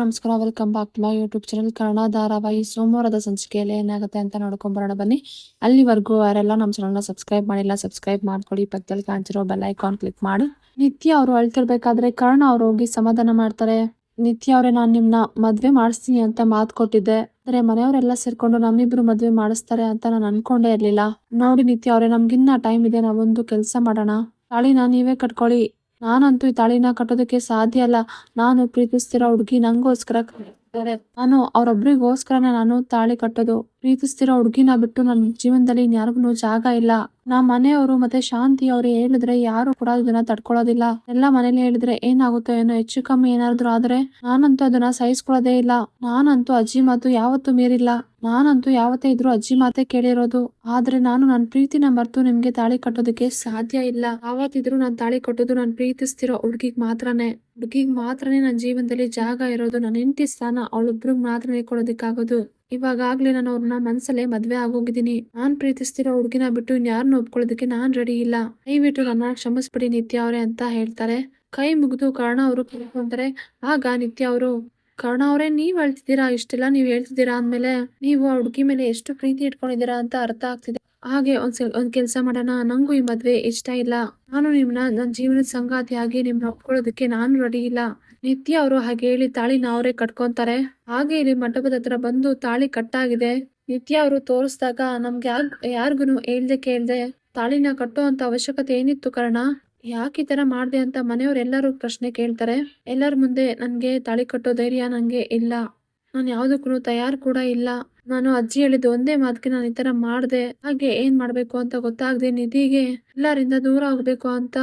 ನಮಸ್ಕಾರ welcome back to my YouTube channel. Kannada ಧಾರಾವಾಹಿ ಸೋಮವಾರದ ಸಂಚಿಕೆಯಲ್ಲಿ ಏನಾಗುತ್ತೆ ಅಂತ ನೋಡ್ಕೊಂಡ್ ಬರೋಣ ಬನ್ನಿ. ಅಲ್ಲಿವರೆಗೂ ಯಾರೆಲ್ಲ ನಮ್ಮ ಚಾನಲ್ನ ಸಬ್ಸ್ಕ್ರೈಬ್ ಮಾಡಿಲ್ಲ ಸಬ್ಸ್ಕ್ರೈಬ್ ಮಾಡ್ಕೊಳ್ಳಿ. ಪಕ್ಕದಲ್ಲಿ ಕಾಣ್ತಿರೋ ಬೆಲ್ ಐಕಾನ್ ಕ್ಲಿಕ್ ಮಾಡಿ. ನಿತ್ಯ ಅವರು ಅಳ್ತಿರ್ಬೇಕಾದ್ರೆ ಕರ್ಣ ಅವ್ರು ಹೋಗಿ ಸಮಾಧಾನ ಮಾಡ್ತಾರೆ. ನಿತ್ಯ ಅವರೇ, ನಾನು ನಿಮ್ನ ಮದ್ವೆ ಮಾಡಿಸ್ತೀನಿ ಅಂತ ಮಾತು ಕೊಟ್ಟಿದ್ದೆ. ಅಂದ್ರೆ ಮನೆಯವರೆಲ್ಲ ಸೇರ್ಕೊಂಡು ನಮ್ಮಿಬ್ರು ಮದ್ವೆ ಮಾಡಿಸ್ತಾರೆ ಅಂತ ನಾನು ಅನ್ಕೊಂಡೇ ಇರ್ಲಿಲ್ಲ. ನೋಡಿ ನಿತ್ಯ ಅವರೇ, ನಮ್ಗಿನ್ನ ಟೈಮ್ ಇದೆ, ನಾವೊಂದು ಕೆಲಸ ಮಾಡೋಣ. ತಾಳಿನ ನೀವೇ ಕಟ್ಕೊಳ್ಳಿ. ನಾನಂತೂ ಈ ತಾಳಿನ ಕಟ್ಟೋದಕ್ಕೆ ಸಾಧ್ಯ ಅಲ್ಲ. ನಾನು ಪ್ರೀತಿಸ್ತಿರೋ ಹುಡುಗಿ ನಂಗೋಸ್ಕರ. ನಾನು ಅವ್ರೊಬ್ರಿಗೋಸ್ಕರನೇ ನಾನು ತಾಳಿ ಕಟ್ಟೋದು. ಪ್ರೀತಿಸ್ತಿರೋ ಹುಡುಗಿನ ಬಿಟ್ಟು ನನ್ನ ಜೀವನದಲ್ಲಿ ಇನ್ಯಾರಿಗೂ ಜಾಗ ಇಲ್ಲ. ನಮ್ಮ ಮನೆಯವರು ಮತ್ತೆ ಶಾಂತಿ ಅವರು ಹೇಳಿದ್ರೆ ಯಾರು ಕೂಡ ಇದನ್ನ ತಡ್ಕೊಳ್ಳೋದಿಲ್ಲ. ಎಲ್ಲ ಮನೇಲಿ ಹೇಳಿದ್ರೆ ಏನಾಗುತ್ತೋ ಏನೋ ಹೆಚ್ಚು ಕಮ್ಮಿ ಏನಾದ್ರು ಆದ್ರೆ ನಾನಂತೂ ಅದನ್ನ ಸಹಿಸ್ಕೊಳ್ಳೋದೇ ಇಲ್ಲ. ನಾನಂತೂ ಅಜ್ಜಿ ಮಾತು ಯಾವತ್ತೂ ಮೀರಿಲ್ಲ. ನಾನಂತೂ ಯಾವತ್ತೇ ಇದ್ರು ಅಜ್ಜಿ ಮಾತೆ ಕೇಳಿರೋದು. ಆದ್ರೆ ನಾನು ನನ್ನ ಪ್ರೀತಿನ ಮರ್ತು ನಿಮ್ಗೆ ತಾಳಿ ಕಟ್ಟೋದಕ್ಕೆ ಸಾಧ್ಯ ಇಲ್ಲ. ಯಾವತ್ತಿದ್ರು ನಾನು ತಾಳಿ ಕಟ್ಟೋದು ನಾನು ಪ್ರೀತಿಸ್ತಿರೋ ಹುಡ್ಗಿಗ್ ಮಾತ್ರನೇ. ಹುಡ್ಗಿಗ್ ಮಾತ್ರನೇ ನನ್ನ ಜೀವನದಲ್ಲಿ ಜಾಗ ಇರೋದು ನನ್ನ ಹೆಂಡತಿ ಸ್ಥಾನ. ಅವಳೊಬ್ರಿಗೆ ಮಾತ್ರನೇ ಕೊಡೋದಕ್ಕಾಗೋದು. ಇವಾಗಾಗ್ಲೇ ನಾನು ಅವ್ರನ್ನ ಮನ್ಸಲ್ಲೇ ಮದ್ವೆ ಆಗೋಗಿದ್ದೀನಿ. ನಾನ್ ಪ್ರೀತಿಸ್ತಿರೋ ಹುಡುಗಿನ ಬಿಟ್ಟು ಇನ್ಯಾರನ್ನ ಒಪ್ಕೊಳ್ಳೋದಕ್ಕೆ ನಾನ್ ರೆಡಿ ಇಲ್ಲ. ದಯವಿಟ್ಟು ನನ್ನ ಕ್ಷಮಿಸ್ಬಿಡಿ ನಿತ್ಯ ಅವರೇ ಅಂತ ಹೇಳ್ತಾರೆ. ಕೈ ಮುಗಿದು ಕರ್ಣ ಅವರು ಕೇಳ್ಕೊಂತಾರೆ, ಆಗ ನಿತ್ಯ ಅವರು, ಕರ್ಣ ಅವರೇ ನೀವ್ ಹೇಳ್ತಿದ್ದೀರಾ ಇಷ್ಟೆಲ್ಲ ನೀವ್ ಹೇಳ್ತಿದ್ದೀರಾ ಅಂದ್ಮೇಲೆ ನೀವು ಆ ಹುಡುಗಿ ಮೇಲೆ ಎಷ್ಟು ಪ್ರೀತಿ ಇಟ್ಕೊಂಡಿದ್ದೀರಾ ಅಂತ ಅರ್ಥ ಆಗ್ತಿದೆ. ಹಾಗೆ ಒಂದ್ ಸಲ, ಒಂದ್ ಕೆಲ್ಸ ಮಾಡೋಣ, ನಂಗೂ ಈ ಮದ್ವೆ ಇಷ್ಟ ಇಲ್ಲ. ನಾನು ನಿಮ್ನ ನನ್ನ ಜೀವನದ ಸಂಗಾತಿಯಾಗಿ ನಿಮ್ನ ಒಪ್ಕೊಳ್ಳೋದಕ್ಕೆ ನಾನು ರೆಡಿ ಇಲ್ಲ. ನಿತ್ಯ ಅವರು ಹಾಗೆ ಹೇಳಿ ತಾಳಿನ ಅವರೇ ಕಟ್ಕೊಂತಾರೆ. ಹಾಗೆ ಇಲ್ಲಿ ಮಂಟಪದ ಹತ್ರ ಬಂದು ತಾಳಿ ಕಟ್ಟಾಗಿದೆ. ನಿತ್ಯ ಅವರು ತೋರಿಸಿದಾಗ ನಮ್ಗೆ ಯಾರ್ ಯಾರಿಗೂ ಹೇಳ್ದೆ ಕೇಳ್ದೆ, ತಾಳಿನ ಕಟ್ಟೋ ಅಂತ ಅವಶ್ಯಕತೆ ಏನಿತ್ತು ಕಾರಣ? ಯಾಕೆ ಈ ತರ ಮಾಡ್ದೆ ಅಂತ ಮನೆಯವರೆಲ್ಲರೂ ಪ್ರಶ್ನೆ ಕೇಳ್ತಾರೆ. ಎಲ್ಲರ ಮುಂದೆ ನನ್ಗೆ ತಾಳಿ ಕಟ್ಟೋ ಧೈರ್ಯ ನಂಗೆ ಇಲ್ಲ. ನಾನು ಯಾವ್ದಕ್ಕೂ ತಯಾರು ಕೂಡ ಇಲ್ಲ. ನಾನು ಅಜ್ಜಿ ಹೇಳಿದ ಒಂದೇ ಮಾತಿಗೆ ನಾನು ಈ ತರ ಮಾಡ್ದೆ. ಹಾಗೆ ಏನ್ ಮಾಡ್ಬೇಕು ಅಂತ ಗೊತ್ತಾಗದೆ ನಿಧಿಗೆ ಎಲ್ಲರಿಂದ ದೂರ ಹೋಗ್ಬೇಕು ಅಂತ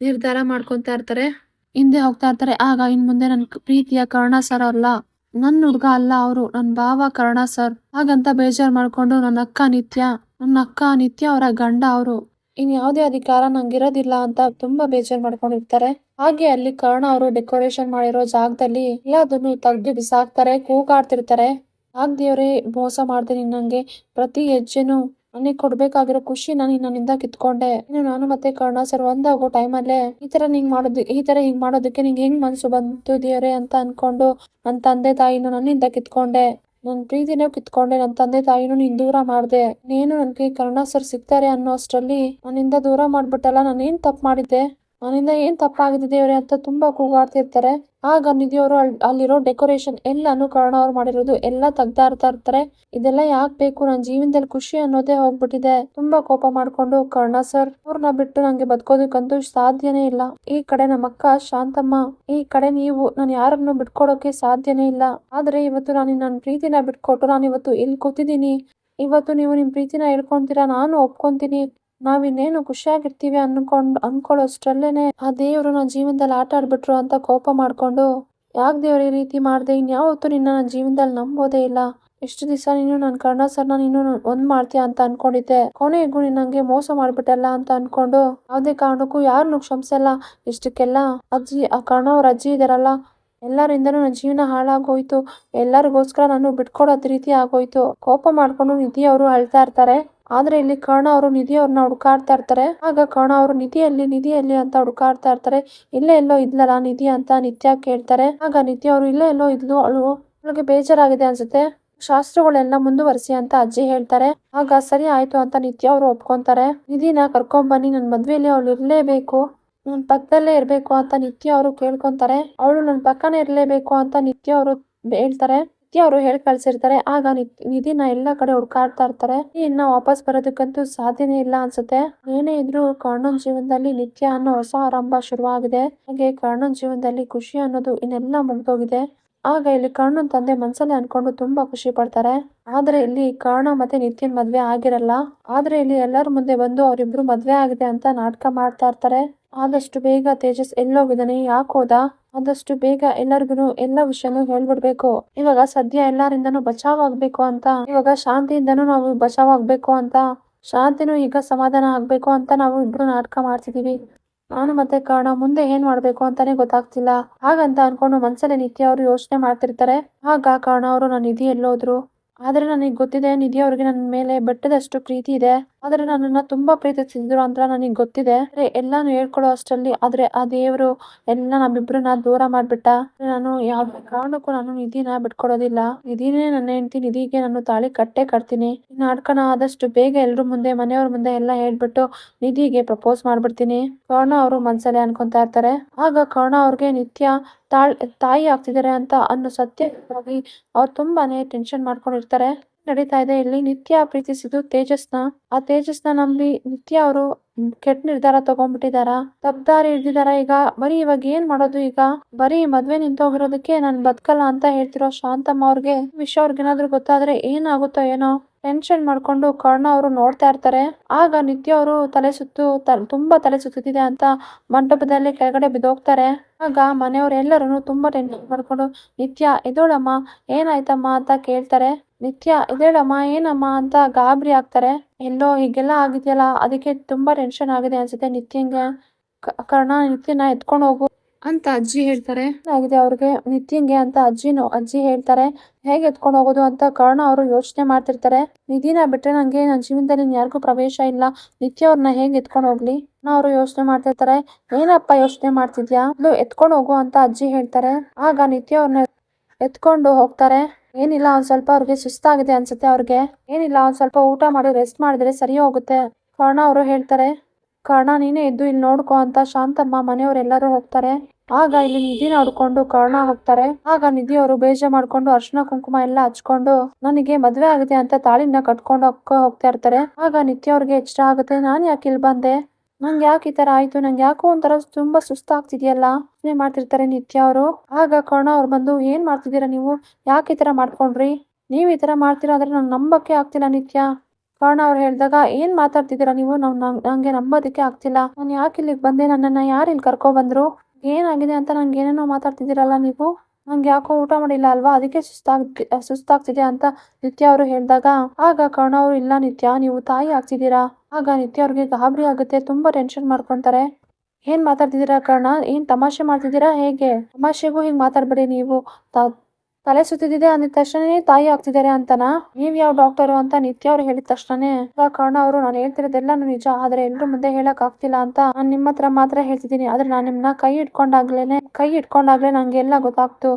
ನಿರ್ಧಾರ ಮಾಡ್ಕೊತಾ ಇರ್ತಾರೆ. ಹಿಂದೆ ಹೋಗ್ತಾ ಇರ್ತಾರೆ. ಆಗ ಇನ್ ಮುಂದೆ ನನ್ ಪ್ರೀತಿಯ ಕರ್ಣ ಸರ್ ಅಲ್ಲ. ನನ್ನ ಹುಡ್ಗ ಅಲ್ಲ ಅವರು. ನನ್ ಭಾವ ಕರ್ಣ ಸರ್ ಹಾಗಂತ ಬೇಜಾರ್ ಮಾಡ್ಕೊಂಡು ನನ್ನ ಅಕ್ಕ ನಿತ್ಯ, ನನ್ನ ಅಕ್ಕ ನಿತ್ಯ ಅವರ ಗಂಡ ಅವರು. ಇನ್ ಯಾವುದೇ ಅಧಿಕಾರ ನಂಗಿರೋದಿಲ್ಲ ಅಂತ ತುಂಬಾ ಬೇಜಾರ್ ಮಾಡ್ಕೊಂಡಿರ್ತಾರೆ. ಹಾಗೆ ಅಲ್ಲಿ ಕರ್ಣ ಅವರು ಡೆಕೋರೇಷನ್ ಮಾಡಿರೋ ಜಾಗದಲ್ಲಿ ಎಲ್ಲದನ್ನು ತೆಗ್ದು ಬಿಸಾಕ್ತಾರೆ, ಕೂಗಾಡ್ತಿರ್ತಾರೆ. ಯಾಕ್ ದೇವರೇ, ಮೋಸ ಮಾಡಿದೆ ನೀನು ನಂಗೆ ಪ್ರತಿ ಹೆಜ್ಜೆನು ನನಗೆ ಕೊಡ್ಬೇಕಾಗಿರೋ ಖುಷಿ ನಾನು ನನ್ನಿಂದ ಕಿತ್ಕೊಂಡೆ. ಇನ್ನು ನಾನು ಮತ್ತೆ ಕರ್ಣ ಸರ್ ಒಂದಾಗೋ ಟೈಮಲ್ಲೇ ಈ ತರ ನಿಂಗ್ ಮಾಡೋದು ಈ ತರ ಹಿಂಗ್ ಮಾಡೋದಕ್ಕೆ ನಿಂಗೆ ಹೆಂಗ್ ಮನ್ಸು ಬಂತು ದೇವ್ರೆ ಅಂತ ಅನ್ಕೊಂಡು ನನ್ನ ತಂದೆ ತಾಯಿನ ನನ್ನಿಂದ ಕಿತ್ಕೊಂಡೆ. ನನ್ನ ಪ್ರೀತಿನೂ ಕಿತ್ಕೊಂಡೆ, ನನ್ನ ತಂದೆ ತಾಯಿನೂ ನೀನ್ ದೂರ ಮಾಡ್ದೆ. ನೀನು ನನಗೆ ಕರ್ಣ ಸರ್ ಸಿಗ್ತಾರೆ ಅನ್ನೋ ಅಷ್ಟರಲ್ಲಿ ನನ್ನಿಂದ ದೂರ ಮಾಡ್ಬಿಟ್ಟಲ್ಲ, ನಾನೇನ್ ತಪ್ಪು ಮಾಡಿದ್ದೆ? ನನ್ನಿಂದ ಏನ್ ತಪ್ಪಾಗಿದೆ ದೇವ್ರೆ ಅಂತ ತುಂಬಾ ಕೂಗಾಡ್ತಿರ್ತಾರೆ. ಆಗ ನಿಧಿಯವರು ಅಲ್ಲಿರೋ ಡೆಕೋರೇಷನ್ ಎಲ್ಲಾನು ಕರ್ಣ ಅವ್ರು ಮಾಡಿರೋದು ಎಲ್ಲ ತೆಗ್ದಾ ಇರ್ತಾ ಇರ್ತಾರೆ. ಇದೆಲ್ಲ ಯಾಕೆ ಬೇಕು? ನನ್ನ ಜೀವನದಲ್ಲಿ ಖುಷಿ ಅನ್ನೋದೇ ಹೋಗ್ಬಿಟ್ಟಿದೆ. ತುಂಬಾ ಕೋಪ ಮಾಡ್ಕೊಂಡು ಕರ್ಣ ಸರ್ ಅವ್ರನ್ನ ಬಿಟ್ಟು ನಂಗೆ ಬದುಕೋದಕ್ಕಂತೂ ಸಾಧ್ಯನೇ ಇಲ್ಲ. ಈ ಕಡೆ ನಮ್ಮ ಅಕ್ಕ ಶಾಂತಮ್ಮ, ಈ ಕಡೆ ನೀವು, ನಾನು ಯಾರನ್ನು ಬಿಟ್ಕೊಡೋಕೆ ಸಾಧ್ಯನೇ ಇಲ್ಲ. ಆದ್ರೆ ಇವತ್ತು ನಾನು ನನ್ನ ಪ್ರೀತಿನ ಬಿಟ್ಕೊಟ್ಟು ನಾನು ಇವತ್ತು ಇಲ್ಲಿ ಕೂತಿದ್ದೀನಿ. ಇವತ್ತು ನೀವು ನಿಮ್ ಪ್ರೀತಿನ ಹೇಳ್ಕೊಂತೀರಾ, ನಾನು ಒಪ್ಕೊಂತೀನಿ. ನಾವಿನ್ನೇನು ಖುಷಿಯಾಗಿರ್ತೀವಿ ಅನ್ಕೊಂಡ್, ಅನ್ಕೊಳ್ಳೋಷ್ಟ್ರಲ್ಲೇನೆ ಆ ದೇವರು ನನ್ನ ಜೀವನದಲ್ಲಿ ಆಟ ಆಡ್ಬಿಟ್ರು ಅಂತ ಕೋಪ ಮಾಡ್ಕೊಂಡು, ಯಾಕೆ ದೇವ್ರ ಈ ರೀತಿ ಮಾಡ್ದೆ? ಇನ್ಯಾವತ್ತೂ ನಿನ್ನ ನನ್ನ ಜೀವನದಲ್ಲಿ ನಂಬೋದೇ ಇಲ್ಲ. ಎಷ್ಟು ದಿವಸ ನೀನು ನನ್ನ ಕರ್ಣ ಸರ್ನ ನೀನು ಒಂದ್ ಮಾಡ್ತೀಯ ಅಂತ ಅನ್ಕೊಂಡಿದ್ದೆ. ಕೊನೆಗೂ ನಿನ್ ನಂಗೆ ಮೋಸ ಮಾಡ್ಬಿಟ್ಟಲ್ಲ ಅಂತ ಅನ್ಕೊಂಡು, ಯಾವ್ದೇ ಕಾರಣಕ್ಕೂ ಯಾರನ್ನು ಕ್ಷಮಿಸಲ್ಲ ಇಷ್ಟಕ್ಕೆಲ್ಲ ಅಜ್ಜಿ, ಆ ಕರ್ಣ ಅವ್ರ ಅಜ್ಜಿ ಇದಾರಲ್ಲ, ಎಲ್ಲರಿಂದನೂ ನನ್ನ ಜೀವನ ಹಾಳಾಗೋಯ್ತು. ಎಲ್ಲರಿಗೋಸ್ಕರ ನಾನು ಬಿಟ್ಕೊಡೋದ್ ರೀತಿ ಆಗೋಯ್ತು. ಕೋಪ ಮಾಡ್ಕೊಂಡು ನಿಧಿ ಅವರು ಅಳ್ತಾ ಇರ್ತಾರೆ. ಆದ್ರೆ ಇಲ್ಲಿ ಕರ್ಣ ಅವರು ನಿಧಿ ಅವ್ರನ್ನ ಹುಡುಕಾಡ್ತಾ ಇರ್ತಾರೆ. ಆಗ ಕರ್ಣ ಅವರು ನಿಧಿಯಲ್ಲಿ ನಿಧಿಯಲ್ಲಿ ಅಂತ ಹುಡುಕಾಡ್ತಾ ಇರ್ತಾರೆ. ಇಲ್ಲೇ ಎಲ್ಲೋ ಇದ್ಲಲ್ಲ ನಿಧಿ ಅಂತ ನಿತ್ಯ ಕೇಳ್ತಾರೆ. ಆಗ ನಿತ್ಯ ಅವರು ಇಲ್ಲೇ ಎಲ್ಲೋ ಇದ್ಲು, ಅವಳು ಅವಳಿಗೆ ಬೇಜಾರಾಗಿದೆ ಅನ್ಸುತ್ತೆ. ಶಾಸ್ತ್ರಗಳೆಲ್ಲ ಮುಂದುವರಿಸಿ ಅಂತ ಅಜ್ಜಿ ಹೇಳ್ತಾರೆ. ಆಗ ಸರಿ ಆಯ್ತು ಅಂತ ನಿತ್ಯ ಅವರು ಒಪ್ಕೊಂತಾರೆ. ನಿಧಿನ ಕರ್ಕೊಂಡ್ ಬನ್ನಿ ನನ್ನ ಮದ್ವೆಯಲ್ಲಿ ಅವಳು ಇರ್ಲೇಬೇಕು. ನನ್ ಪಕ್ಕದಲ್ಲೇ ಇರ್ಬೇಕು ಅಂತ ನಿತ್ಯ ಅವರು ಕೇಳ್ಕೊಂತಾರೆ. ಅವಳು ನನ್ನ ಪಕ್ಕನೇ ಇರ್ಲೇಬೇಕು ಅಂತ ನಿತ್ಯ ಅವರು ಹೇಳ್ತಾರೆ. ನಿತ್ಯ ಅವರು ಹೇಳಿ ಕಳ್ಸಿರ್ತಾರೆ. ಆಗ ನಿಧಿನ ಎಲ್ಲ ಕಡೆ ಹುಡ್ಕಾಡ್ತಾ ಇರ್ತಾರೆ. ಇನ್ನ ವಾಪಸ್ ಬರೋದಕ್ಕಂತೂ ಸಾಧ್ಯನೇ ಇಲ್ಲ ಅನ್ಸುತ್ತೆ. ಏನೇ ಇದ್ರು ಕರ್ಣನ್ ಜೀವನದಲ್ಲಿ ನಿತ್ಯ ಅನ್ನೋ ಹೊಸ ಆರಂಭ ಶುರುವಾಗಿದೆ. ಹಾಗೆ ಕರ್ಣನ್ ಜೀವನದಲ್ಲಿ ಖುಷಿ ಅನ್ನೋದು ಇನ್ನೆಲ್ಲ ಮುಗ್ದೋಗಿದೆ. ಆಗ ಇಲ್ಲಿ ಕರ್ಣನ್ ತಂದೆ ಮನ್ಸಲ್ಲಿ ಅನ್ಕೊಂಡು ತುಂಬಾ ಖುಷಿ ಪಡ್ತಾರೆ. ಆದ್ರೆ ಇಲ್ಲಿ ಕರ್ಣ ಮತ್ತೆ ನಿತ್ಯನ್ ಮದ್ವೆ ಆಗಿರಲ್ಲ. ಆದ್ರೆ ಇಲ್ಲಿ ಎಲ್ಲರ ಮುಂದೆ ಬಂದು ಅವರಿಬ್ರು ಮದ್ವೆ ಆಗಿದೆ ಅಂತ ನಾಟಕ ಮಾಡ್ತಾ ಇರ್ತಾರೆ. ಆದಷ್ಟು ಬೇಗ ತೇಜಸ್ ಎಲ್ಲೋಗಿದ್ದಾನೆ, ಯಾಕೆ ಹೋದ? ಆದಷ್ಟು ಬೇಗ ಎಲ್ಲರಿಗೂ ಎಲ್ಲ ವಿಷಯನೂ ಹೇಳ್ಬಿಡ್ಬೇಕು. ಇವಾಗ ಸದ್ಯ ಎಲ್ಲರಿಂದನೂ ಬಚಾವ್ ಆಗ್ಬೇಕು ಅಂತ. ಇವಾಗ ಶಾಂತಿಯಿಂದನೂ ನಾವು ಬಚಾವ್ ಆಗ್ಬೇಕು ಅಂತ. ಶಾಂತಿನೂ ಈಗ ಸಮಾಧಾನ ಆಗ್ಬೇಕು ಅಂತ ನಾವು ಇಬ್ರು ನಾಟಕ ಮಾಡ್ತಿದೀವಿ. ನಾನು ಮತ್ತೆ ಕಾರಣ ಮುಂದೆ ಏನ್ ಮಾಡ್ಬೇಕು ಅಂತಾನೆ ಗೊತ್ತಾಗ್ತಿಲ್ಲ. ಹಾಗಂತ ಅನ್ಕೊಂಡು ಮನ್ಸಲ್ಲಿ ನಿತ್ಯ ಅವರು ಯೋಚನೆ ಮಾಡ್ತಿರ್ತಾರೆ. ಆಗ ಕಾರಣ ಅವರು ನನ್ನ ನಿಧಿ ಎಲ್ಲೋದ್ರು. ಆದ್ರೆ ನನಗೆ ಗೊತ್ತಿದೆ, ನಿಧಿ ಅವ್ರಿಗೆ ನನ್ನ ಮೇಲೆ ಬೆಟ್ಟದಷ್ಟು ಪ್ರೀತಿ ಇದೆ. ಆದ್ರೆ ನನ್ನನ್ನ ತುಂಬಾ ಪ್ರೀತಿಸಿದ್ರು ಅಂತ ನನಗೆ ಗೊತ್ತಿದೆ. ಎಲ್ಲಾನು ಹೇಳ್ಕೊಡೋ ಅಷ್ಟರಲ್ಲಿ, ಆದ್ರೆ ಆ ದೇವರು ಎಲ್ಲ ನಮ್ಮಿಬ್ರನ್ನ ದೂರ ಮಾಡ್ಬಿಟ್ಟ. ನಾನು ಯಾವ ಕಾರಣಕ್ಕೂ ನಾನು ನಿಧಿನ ಬಿಟ್ಕೊಡೋದಿಲ್ಲ. ನಿಧಿನೇ ನನ್ನ ಹೆಂಡತಿ, ನಿಧಿಗೆ ನಾನು ತಾಳಿ ಕಟ್ಟೆ ಕಟ್ತೀನಿ. ಈ ನಾಟಕನ ಆದಷ್ಟು ಬೇಗ ಎಲ್ರು ಮುಂದೆ, ಮನೆಯವ್ರ ಮುಂದೆ ಎಲ್ಲ ಹೇಳ್ಬಿಟ್ಟು ನಿಧಿಗೆ ಪ್ರಪೋಸ್ ಮಾಡ್ಬಿಡ್ತೀನಿ. ಕರ್ಣ ಅವರು ಮನ್ಸಲ್ಲಿ ಅನ್ಕೊಂತಾ ಇರ್ತಾರೆ. ಆಗ ಕರ್ಣ ಅವ್ರಿಗೆ ನಿತ್ಯ ತಾಳ್, ತಾಯಿ ಆಗ್ತಿದ್ದಾರೆ ಅಂತ ಅನ್ನೋ ಸತ್ಯವಾಗಿ ಅವ್ರು ತುಂಬಾನೇ ಟೆನ್ಷನ್ ಮಾಡ್ಕೊಂಡಿರ್ತಾರೆ. ನಡೀತಾ ಇದೆ. ಇಲ್ಲಿ ನಿತ್ಯ ಪ್ರೀತಿಸಿದ್ದು ತೇಜಸ್ನ. ಆ ತೇಜಸ್ನ ನಂಬಿ ನಿತ್ಯ ಅವರು ಕೆಟ್ಟ ನಿರ್ಧಾರ ತಗೊಂಡ್ಬಿಟ್ಟಿದಾರ ತಪ್ದಾರಿ ಹಿಡ್ದಿದಾರ ಈಗ ಬರೀ ಇವಾಗ ಏನ್ ಮಾಡೋದು ಈಗ? ಬರೀ ಮದ್ವೆ ನಿಂತೋಗಿರೋದಕ್ಕೆ ನಾನ್ ಬದುಕಲ್ಲ ಅಂತ ಹೇಳ್ತಿರೋ ಶಾಂತಮ್ಮ ಅವ್ರಿಗೆ? ವಿಷಯ ಅವ್ರಿಗೇನಾದ್ರೂ ಗೊತ್ತಾದ್ರೆ ಏನಾಗುತ್ತೋ ಏನೋ? ಟೆನ್ಷನ್ ಮಾಡ್ಕೊಂಡು ಕರ್ಣ ಅವರು ನೋಡ್ತಾ ಇರ್ತಾರೆ. ಆಗ ನಿತ್ಯ ಅವರು ತಲೆ ಸುತ್ತು ತುಂಬಾ ತಲೆ ಸುತ್ತಿದೆ ಅಂತ ಮಂಟಪದಲ್ಲಿ ಕೆಳಗಡೆ ಬಿದ್ದೋಗ್ತಾರೆ. ಆಗ ಮನೆಯವರೆಲ್ಲರೂ ತುಂಬಾ ಟೆನ್ಷನ್ ಮಾಡ್ಕೊಂಡು, ನಿತ್ಯ ಎದೋಳಮ್ಮ, ಏನಾಯ್ತಮ್ಮ ಅಂತ ಕೇಳ್ತಾರೆ. ನಿತ್ಯ ಇದೇಳಮ್ಮ ಏನಮ್ಮ ಅಂತ ಗಾಬರಿ ಆಗ್ತಾರೆ. ಎಲ್ಲೋ ಹೀಗೆಲ್ಲ ಆಗಿದೆಯಲ್ಲ, ಅದಕ್ಕೆ ತುಂಬಾ ಟೆನ್ಷನ್ ಆಗಿದೆ ಅನ್ಸುತ್ತೆ ನಿತ್ಯಂಗ. ಕರ್ಣ ನಿತ್ಯನ ಎತ್ಕೊಂಡು ಹೋಗು. ಅಂತ ಅಜ್ಜಿ ಹೇಳ್ತಾರೆ. ಆಗಿದೆ ಅವ್ರಿಗೆ? ನಿತಿನ್ಗೆ ಅಂತ ಅಜ್ಜಿನೋ ಅಜ್ಜಿ ಹೇಳ್ತಾರೆ, ಹೇಗೆ ಎತ್ಕೊಂಡು ಹೋಗೋದು ಅಂತ ಕರ್ಣ ಅವರು ಯೋಚನೆ ಮಾಡ್ತಿರ್ತಾರೆ. ನಿಧಿನ ಬಿಟ್ಟರೆ ನಂಗೆ ನನ್ನ ಜೀವನದಲ್ಲಿ ಯಾರಿಗೂ ಪ್ರವೇಶ ಇಲ್ಲ. ನಿತ್ಯ ಅವ್ರನ್ನ ಹೇಗೆ ಎತ್ಕೊಂಡು ಹೋಗ್ಲಿ? ಅವರು ಯೋಚನೆ ಮಾಡ್ತಿರ್ತಾರೆ. ಏನಪ್ಪ ಯೋಚನೆ ಮಾಡ್ತಿದ್ಯಾ? ಎತ್ಕೊಂಡು ಹೋಗು ಅಂತ ಅಜ್ಜಿ ಹೇಳ್ತಾರೆ. ಆಗ ನಿತ್ಯ ಅವ್ರನ್ನ ಎತ್ಕೊಂಡು ಹೋಗ್ತಾರೆ. ಏನಿಲ್ಲ, ಒಂದ್ ಸ್ವಲ್ಪ ಅವ್ರಿಗೆ ಸುಸ್ತಾಗಿದೆ ಅನ್ಸುತ್ತೆ ಅವ್ರಿಗೆ. ಏನಿಲ್ಲ, ಒಂದ್ ಸ್ವಲ್ಪ ಊಟ ಮಾಡಿ ರೆಸ್ಟ್ ಮಾಡಿದ್ರೆ ಸರಿ ಹೋಗುತ್ತೆ. ಕರ್ಣ ಅವರು ಹೇಳ್ತಾರೆ. ಕರ್ಣ ನೀನೇ ಎದ್ದು ಇಲ್ಲಿ ನೋಡ್ಕೊ ಅಂತ ಶಾಂತಮ್ಮ ಮನೆಯವರೆಲ್ಲರೂ ಹೋಗ್ತಾರೆ. ಆಗ ಇಲ್ಲಿ ನಿಧಿ ನೋಡ್ಕೊಂಡು ಕರ್ಣ ಹೋಗ್ತಾರೆ. ಆಗ ನಿಧಿ ಅವರು ಬೇಜ ಮಾಡ್ಕೊಂಡು ಅರ್ಶಿನ ಕುಂಕುಮ ಎಲ್ಲ ಹಚ್ಕೊಂಡು, ನನಗೆ ಮದ್ವೆ ಆಗಿದೆ ಅಂತ ತಾಳಿನ ಕಟ್ಕೊಂಡು ಹೋಗ್ತಾ ಇರ್ತಾರೆ. ಆಗ ನಿತ್ಯ ಅವ್ರಿಗೆ ಇಷ್ಟ ಆಗುತ್ತೆ. ನಾನ್ ಯಾಕೆ ಇಲ್ಲಿ ಬಂದೆ? ನಂಗೆ ಯಾಕೆ ಈ ತರ ಆಯ್ತು? ನಂಗೆ ಯಾಕೋ ಒಂಥರ ತುಂಬಾ ಸುಸ್ತಾಗ್ತಿದ್ಯಲ್ಲ? ಯೋಚನೆ ಮಾಡ್ತಿರ್ತಾರೆ ನಿತ್ಯ ಅವರು. ಆಗ ಕರ್ಣ ಅವ್ರು ಬಂದು, ಏನ್ ಮಾಡ್ತಿದ್ದೀರಾ ನೀವು? ಯಾಕೆ ಈ ತರ ಮಾಡ್ಕೊಂಡ್ರಿ? ನೀವ್ ಈ ತರ ಮಾಡ್ತೀರಾ ಅಂದ್ರೆ ನಂಗೆ ನಂಬಕ್ಕೆ ಆಗ್ತಿಲ್ಲ ನಿತ್ಯ. ಕರ್ಣ ಅವ್ರು ಹೇಳಿದಾಗ, ಏನ್ ಮಾತಾಡ್ತಿದ್ದೀರಾ ನೀವು? ನಾವು ನಂಗ್- ನಂಬೋದಕ್ಕೆ ಆಗ್ತಿಲ್ಲ. ನಾನು ಯಾಕೆ ಇಲ್ಲಿಗೆ ಬಂದೆ? ನನ್ನನ್ನ ಯಾರು ಇಲ್ಲಿ ಕರ್ಕೊ ಬಂದ್ರು ಏನಾಗಿದೆ ಅಂತ ನಂಗೆ ಏನೇನೋ ಮಾತಾಡ್ತಿದ್ದೀರಲ್ಲ ನೀವು? ನಂಗೆ ಯಾಕೋ ಊಟ ಮಾಡಿಲ್ಲ ಅಲ್ವಾ? ಅದಕ್ಕೆ ಸುಸ್ತಾಗ್ ಸುಸ್ತಾಗ್ತಿದೆ ಅಂತ ನಿತ್ಯ ಅವರು ಹೇಳಿದಾಗ, ಆಗ ಕರ್ಣ ಅವರು ಇಲ್ಲ ನಿತ್ಯ, ನೀವು ತಾಯಿ ಆಗ್ತಿದ್ದೀರಾ? ಆಗ ನಿತ್ಯ ಅವ್ರಿಗೆ ಗಾಬರಿ ಆಗುತ್ತೆ, ತುಂಬಾ ಟೆನ್ಷನ್ ಮಾಡ್ಕೊಂತಾರೆ. ಏನ್ ಮಾತಾಡ್ತಿದ್ದೀರಾ ಕರ್ಣ? ಏನ್ ತಮಾಷೆ ಮಾಡ್ತಿದ್ದೀರಾ? ಹೇಗೆ? ತಮಾಷೆಗೂ ಹಿಂಗ್ ಮಾತಾಡ್ಬೇಡಿ ನೀವು. ತಲೆ ಸುತ್ತಿದೆ ಅಂದಿದ ತಕ್ಷಣನೇ ತಾಯಿ ಆಗ್ತಿದ್ದಾರೆ ಅಂತನಾ? ನೀವ್ ಯಾವ ಡಾಕ್ಟರು ಅಂತ ನಿತ್ಯ ಅವ್ರು ಹೇಳಿದ ತಕ್ಷಣನೇ? ಕಾರಣ ಅವರು ನಾನು ಹೇಳ್ತಿರೋದೆಲ್ಲಾನು ನಿಜ, ಆದ್ರೆ ಎಲ್ರು ಮುಂದೆ ಹೇಳಕ್ ಆಗ್ತಿಲ್ಲ ಅಂತ ನಾನ್ ನಿಮ್ಮ ಹತ್ರ ಮಾತ್ರ ಹೇಳ್ತಿದ್ದೀನಿ. ಆದ್ರೆ ನಾನು ನಿಮ್ನ ಕೈ ಇಟ್ಕೊಂಡಾಗ್ಲೇನೆ ಕೈ ಇಟ್ಕೊಂಡಾಗ್ಲೇ ನಂಗೆ ಎಲ್ಲ ಗೊತ್ತಾಗ್ತು.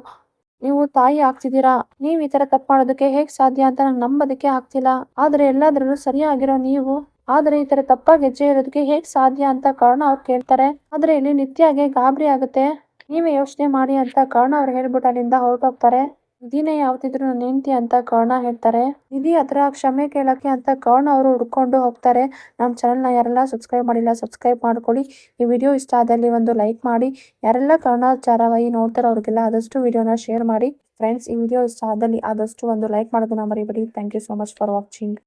ನೀವು ತಾಯಿ ಆಗ್ತಿದ್ದೀರಾ? ನೀವ್ ಈ ತರ ತಪ್ಪು ಮಾಡೋದಕ್ಕೆ ಹೇಗ್ ಸಾಧ್ಯ ಅಂತ ನಂಗೆ ನಂಬೋದಕ್ಕೆ ಆಗ್ತಿಲ್ಲ. ಆದ್ರೆ ಎಲ್ಲಾದ್ರಲ್ಲೂ ಸರಿಯಾಗಿರೋ ನೀವು, ಆದ್ರೆ ಈ ತರ ತಪ್ಪಾಗಿ ಹೆಜ್ಜೆ ಇರೋದಕ್ಕೆ ಹೇಗ್ ಸಾಧ್ಯ ಅಂತ ಕಾರಣ ಅವ್ರು ಕೇಳ್ತಾರೆ. ಆದ್ರೆ ಇಲ್ಲಿ ನಿತ್ಯಗೆ ಗಾಬರಿ ಆಗುತ್ತೆ. ನೀವೇ ಯೋಚನೆ ಮಾಡಿ ಅಂತ ಕರ್ಣ ಅವ್ರು ಹೇಳ್ಬಿಟ್ಟು ಅಲ್ಲಿಂದ ಹೊರಟೋಗ್ತಾರೆ. ನಿಧಿನೇ ಯಾವತ್ತಿದ್ರು ನನ್ನ ಹೆಂಡತಿ ಅಂತ ಕರ್ಣ ಹೇಳ್ತಾರೆ. ನಿಧಿ ಹತ್ರ ಕ್ಷಮೆ ಕೇಳಕ್ಕೆ ಅಂತ ಕರ್ಣ ಅವರು ಹುಡ್ಕೊಂಡು ಹೋಗ್ತಾರೆ. ನಮ್ಮ ಚಾನಲ್ನ ಯಾರೆಲ್ಲ ಸಬ್ಸ್ಕ್ರೈಬ್ ಮಾಡಿಲ್ಲ ಸಬ್ಸ್ಕ್ರೈಬ್ ಮಾಡ್ಕೊಳ್ಳಿ. ಈ ವಿಡಿಯೋ ಇಷ್ಟ ಆದಲ್ಲಿ ಒಂದು ಲೈಕ್ ಮಾಡಿ. ಯಾರೆಲ್ಲ ಕರ್ಣ ಧಾರಾವಾಹಿ ನೋಡ್ತಾರೋ ಅವ್ರಿಗೆಲ್ಲ ಆದಷ್ಟು ವಿಡಿಯೋನ ಶೇರ್ ಮಾಡಿ. ಫ್ರೆಂಡ್ಸ್ ಈ ವಿಡಿಯೋ ಇಷ್ಟ ಆದಲ್ಲಿ ಆದಷ್ಟು ಒಂದು ಲೈಕ್ ಮಾಡೋದನ್ನ ಮರಿಬೇಡಿ. Thank you so much for watching